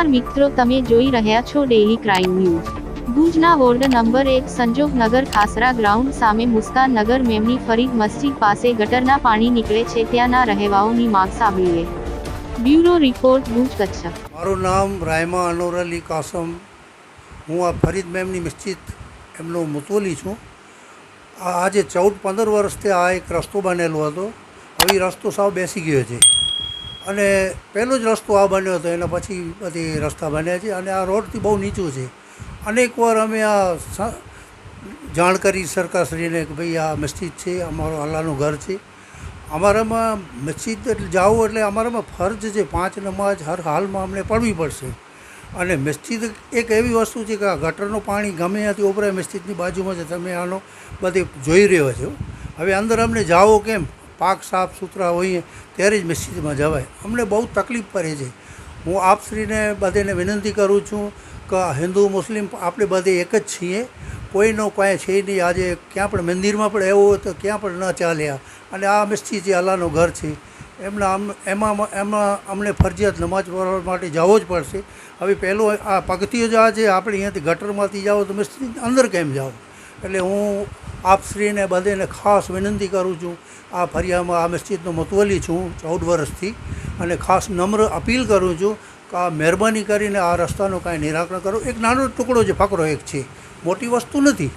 નમસ્કાર મિત્રો, તમે જોઈ રહ્યા છો ડેલી ક્રાઇમ ન્યૂઝ ભુજના વોર્ડ નંબર એક, સંજોગનગર ખાસરા ગ્રાઉન્ડ સામે મુસ્કાન નગર મેમની ફરીદ મસ્જિદ પાસે ગટરના પાણી નીકળે છે, ત્યાંના રહેવાઓની માગ સાંભળીએ. Bureau report, Bhuj Kutch. મારું નામ રાયમા અનોર અલી કાસમ. હું આ ફરીદ મેમની મસ્જિદ એમનો મુતોલી છું. આજે ચૌદ પંદર વર્ષથી આ એક રસ્તો બનેલો હતો. હવે રસ્તો સાવ બેસી ગયો છે. અને પહેલો જ રસ્તો આ બન્યો હતો, એના પછી બધી રસ્તા બન્યા છે અને આ રોડથી બહુ નીચું છે. અનેકવાર અમે આ જાણ કરી સરકારશ્રીને કે ભાઈ આ મસ્જિદ છે, અમારું અલ્લાહનું ઘર છે. અમારામાં મસ્જિદ એટલે જાવું એટલે અમારામાં ફરજ છે, પાંચ નમાજ હર હાલમાં અમને પડવી પડશે. અને મસ્જિદ એક એવી વસ્તુ છે કે આ ગટરનું પાણી ગમે ત્યાંથી ઉભરાય મસ્જિદની બાજુમાં છે તમે આનો બધી જોઈ રહ્યો છો. હવે અંદર અમને જાઓ કેમ? પાક સાફ સુથરા હોઈએ ત્યારે જ મસ્જિદમાં જવાય. અમને બહુ તકલીફ પડે છે. હું આપશ્રીને બધાને વિનંતી કરું છું કે હિન્દુ, મુસ્લિમ આપણે બધે એક જ છીએ. કોઈનો કાંઈ છે નહીં. આજે ક્યાં પણ મંદિરમાં પણ એવું હોય તો ક્યાં પણ ન ચાલ્યા અને આ મસ્જિદ જે અલ્લાહનું ઘર છે. એમના એમાં એમાં અમને ફરજિયાત નમાજ પઢવા માટે જવો જ પડશે. હવે પહેલું આ પગથિયું જ આ છે. આપણે અહીંયાથી ગટરમાંથી જાઓ તો મસ્જિદ અંદર કેમ જાઓ? એટલે હું આપશ્રીને બધેને ખાસ વિનંતી કરું છું, આ ફરિયામાં આ મસ્જિદનો મતવલી છું ચૌદ વર્ષથી અને ખાસ નમ્ર અપીલ કરું છું કે આ મહેરબાની કરીને આ રસ્તાનું કાંઈ નિરાકરણ કરો. એક નાનો ટુકડો છે ફકરો એક છે, મોટી વસ્તુ નથી.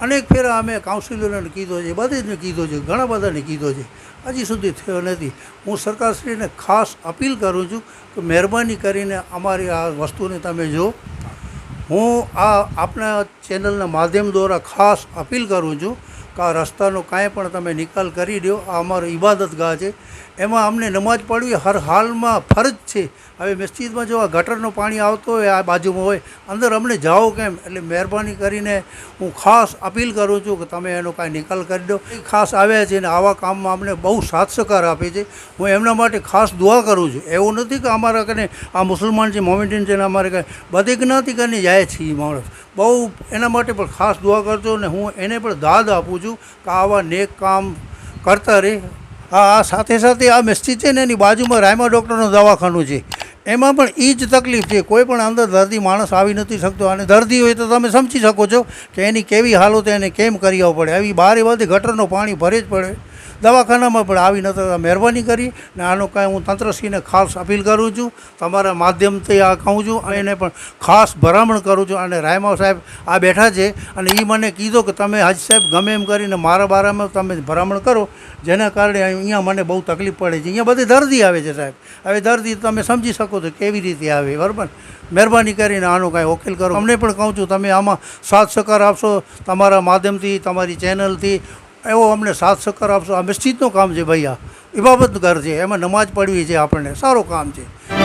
અનેક ફેરા અમે કાઉન્સિલરોને કીધો છે, બધીને કીધો છે, ઘણા બધાને કીધો છે. હજી સુધી થયો નથી. હું સરકારશ્રીને ખાસ અપીલ કરું છું કે મહેરબાની કરીને અમારી આ વસ્તુને તમે જો હું આ આપના ચેનલના માધ્યમ દ્વારા ખાસ અપીલ કરું છું કે રસ્તાનો કાંઈ પણ તમે નિકાલ કરી દો, આ અમારો ઇબાદતગાહ છે. એમાં અમને નમાજ પડવી હર હાલમાં ફરજ છે. હવે મસ્જિદમાં જો આ ગટરનું પાણી આવતું હોય, આ બાજુમાં હોય, અંદર અમને જાઓ કેમ? એટલે મહેરબાની કરીને હું ખાસ અપીલ કરું છું કે તમે એનો કાંઈ નિકાલ કરી દો. ખાસ આવ્યા છે ને આવા કામમાં અમને બહુ સાથ સહકાર આપે છે. હું એમના માટે ખાસ દુઆ કરું છું. એવું નથી કે અમારા કને આ મુસલમાન છે મોમેન્ટિન છે ને અમારે કાંઈ બધી જ્ઞાતિ કરીને જાય છે એ માણસ. બહુ એના માટે પણ ખાસ દુઆ કરજો ને હું એને પણ દાદ આપું છું. કે આવા નેક કામ કરતા રહે. આ સાથે સાથે આ મસ્જિદ છે ને એની બાજુમાં રાયમા ડૉક્ટરનું દવાખાનું છે. એમાં પણ એ જ તકલીફ છે. કોઈ પણ અંદર દર્દી માણસ આવી નથી શકતો અને દર્દી હોય તો તમે સમજી શકો છો કે એની કેવી હાલત એને કેમ કરી આવવું પડે. આવી બારે બધી ગટરનું પાણી ભરે જ પડે. દવાખાનામાં પણ આવી નતા મહેરબાની કરી ને આનો કાંઈ હું તંત્રશ્રીને ખાસ અપીલ કરું છું. તમારા માધ્યમથી આ કહું છું એને પણ ખાસ ભલામણ કરું છું. અને રાયમાવ સાહેબ આ બેઠા છે અને એ મને કીધો કે તમે હાજી સાહેબ ગમે એમ કરીને મારા બારામાં તમે ભલામણ કરો, જેના કારણે અહીંયા મને બહુ તકલીફ પડે છે. અહીંયા બધી દર્દી આવે છે સાહેબ. હવે દર્દી તમે સમજી શકો છો કેવી રીતે આવે, બરાબર? મહેરબાની કરીને આનો કાંઈ વકીલ કરો. અમને પણ કહું છું, તમે આમાં સાથ સહકાર આપશો. તમારા માધ્યમથી, તમારી ચેનલથી એવો અમને સાથ સહકાર આપશો. આ મસ્જિદનું કામ છે ભાઈ આ ઇબાબતનું ઘર છે. એમાં નમાજ પડવી છે આપણને. સારું કામ છે.